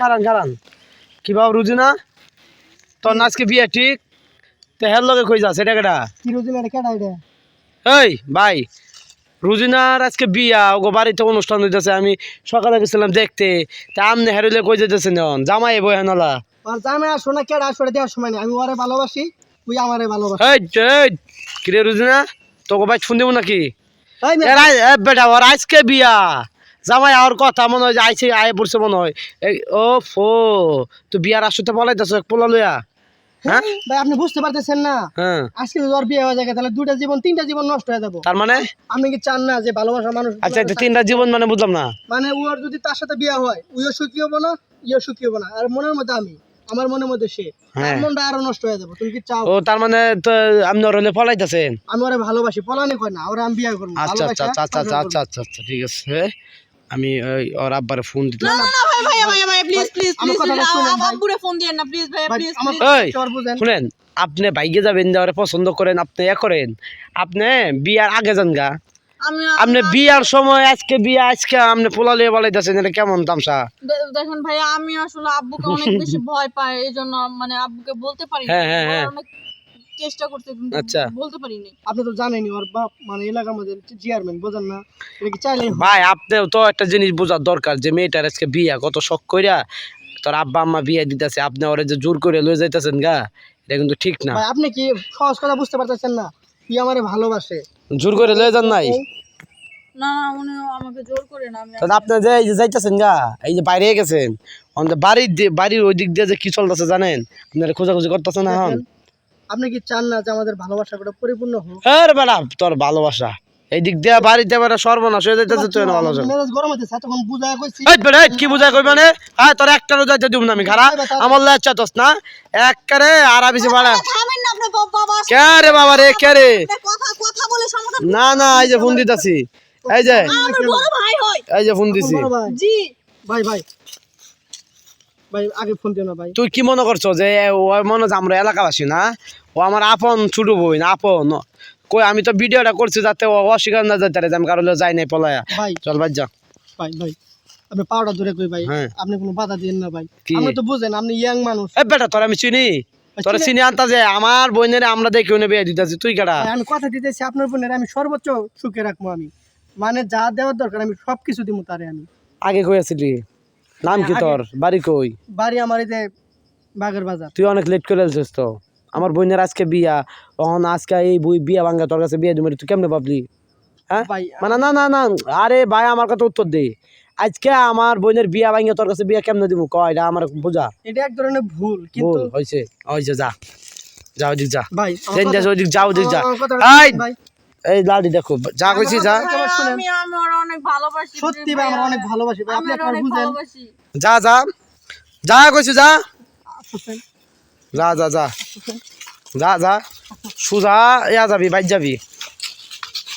খারান খারান। কি বাবু রুজি না? তোর না আজকে বিয়ে ঠিক? তো হের লগে কই যা সেটা কেটা এই ভাই রুজিনার আজকে বিয়া ওগো বাড়িতে অনুষ্ঠান হইতেছে আমি সকালে গেছিলাম দেখতে। তা আমনে হেরলে কই যেতেছে নন? জামাই বই হেনলা আর জামে আসো না কেডা আসো দেওয়ার সময় নেই। আমি ওরে ভালোবাসি তুই আমারে ভালোবাসি এই এই কিরে রুজিনা তোকে ভাই ফোন দেবো নাকি? বেটা ওর আজকে বিয়া। জামাই আর কথা মনে হয় যে আইছে আয় পড়ছে মনে হয়। ও ফো তুই বিয়ার আসতে বলাই বলাইতেছ পোলা লইয়া। হ্যাঁ? ভাই আপনি বুঝতে পারতেছেন না। হ্যাঁ। আজকে যদি ওর বিয়ে হয়ে যায় তাহলে দুইটা জীবন তিনটা জীবন নষ্ট হয়ে যাব। তার মানে? আপনি কি চান না যে ভালোবাসা মানুষ আচ্ছা তিনটা জীবন মানে বুঝলাম না। মানে ওর যদি তার সাথে বিয়ে হয় উইও সুখী হব না সুখী হব না। আর মনের মধ্যে আমি। আমার মনের মধ্যে সে। হ্যাঁ। তার মনটা আরও নষ্ট হয়ে যাব। তুমি কি চাও? ও তার মানে তো আপনি ওর হলে পলাইতেছেন? আমি ওরে ভালোবাসি পলানি কয় না ওরে আমি বিয়ে করব। আচ্ছা আচ্ছা আচ্ছা আচ্ছা আচ্ছা আচ্ছা আচ্ছা ঠিক আছে। আমি ওর আব্বারে ফোন দিতে না না ভাই ভাই ভাই ভাই প্লিজ প্লিজ প্লিজ কথাটা শুনেন ভাই। আব্বুরে ফোন দিয়েন না প্লিজ ভাই। প্লিজ এই শুনেন আপনি বাইকে যাবেন যাওয়ারে পছন্দ করেন আপনি এ করেন। আপনি বিয়ার আগে যান গা। আপনি বিয়ার সময় আজকে বিয়া আজকে আপনি পোলা লিয়ে বলাইতেছেন এটা কেমন তামসা দেখেন ভাই আমি আসলে আব্বুকে অনেক বেশি ভয় পাই এই জন্য মানে আব্বুকে বলতে পারি হ্যাঁ, হ্যাঁ, হ্যাঁ। চেষ্টা করতে আচ্ছা। বলতে পারিনি আপনি তো জানেনই ওর বাপ মানে এলাকার মধ্যে চেয়ারম্যান বোঝেন না এটা কি চাইলেই হয়? ভাই আপনিও তো একটা জিনিস বোঝার দরকার যে মেয়েটার আজকে বিয়া কত শখ কইরা তোর আব্বা আম্মা বিয়ে দিতেছে আপনি ওরে যে জোর করে লয়ে যাইতেছেন গা এটা কিন্তু ঠিক না ভাই আপনি কি সহজ কথা বুঝতে পারতেছেন না তুই আমারে ভালোবাসে? জোর করে লয়ে যান নাই? না না উনি আমাকে জোর করে না আমি তাহলে আপনি যে এই যে যাইতেছেন গা এই যে বাইরে গেছেন আমাদের বাড়ির বাড়ির ওই দিক দিয়ে যে কি চলতেছে জানেন? আপনারা খোঁজাখুঁজি করতেছেন না এখন? আপনি কি চান না যে আমাদের পরিপূর্ণ হোক? আরে বেড়া তোর ভালোবাসা। এই দিক দিয়ে বাড়িতে বেড়া সর্বনাশ হয়ে যাইতেছে তুই না গরম হইতেছে তখন বুঝায় কইছি। এই বেড়া কি বুঝাই কই মানে হ্যাঁ তোর একটারও যাইতে দিব না আমি খারাপ আমার না। একবারে আর বেশি বাড়া। কে রে বাবা রে কে রে? আপনার কথা কথা বলে সমাধান না না এই যে ফোন দিতাছি। এই যে। আমার বড় ভাই এই যে ফোন দিছি। জি। ভাই ভাই। ভাই আগে ফোন দিও না ভাই। তুই কি মনে করছ যে ও মনে হচ্ছে আমরা এলাকাবাসী না? ও আমার আপন ছোট বই না আপন। কই আমি তো ভিডিওটা করছি যাতে অস্বীকার না যাতে আমি কারও যাই নাই পলায়া। ভাই। চল বাদ যা। ভাই ভাই আপনি পাউডার ধরে কই ভাই? হ্যাঁ। আপনি কোনো বাধা দিন না ভাই? আপনি তো বুঝেন আপনি ইয়াং মানুষ। এ বেটা তোর আমি চিনি। তোর চিনি- আনতা যে আমার বোনের আমরা দেখে উনি বিয়ে দিতেছি। তুই কেডা? আমি কথা দিতেছি আপনার বোনের আমি সর্বোচ্চ সুখে রাখব আমি। মানে যা দেওয়ার দরকার আমি সব কিছু দিব তারে আমি। আগে কই আছিলি নাম কি তোর? বাড়ি কই? বাড়ি আমার এই যে বাগের বাজার। তুই অনেক লেট করে এলছিস তো। আমার বোনের আজকে বিয়া তখন আজকে এই বই বিয়া ভাঙ্গা তোর কাছে বিয়ে দিবি তুই কেমনে ভাবলি? হ্যাঁ? মানে না না না আরে ভাই আমার কথা উত্তর দে। আজকে আমার বোনের বিয়া ভাঙ্গা তোর কাছে বিয়া কেমনে দিব? কয় এটা আমার বোঝা। এটা এক ধরনের ভুল কিন্তু বল হয়েছে হয়েছে যা। যা ওইদিক যা। ভাই যাস যা ওইদিক যা। ভাই। এই লাড়ি দেখো যা কইছি যা। আমার কথা শুনেন। আমি আমার অনেক ভালোবাসি সত্যি ভাই আমরা অনেক ভালোবাসি ভাই। আপনি একবার বুঝেন। যা যা। যা কইছি যা? যা যা যা। যা যা। সুজা ইয়া যাবি বাইর যাবি।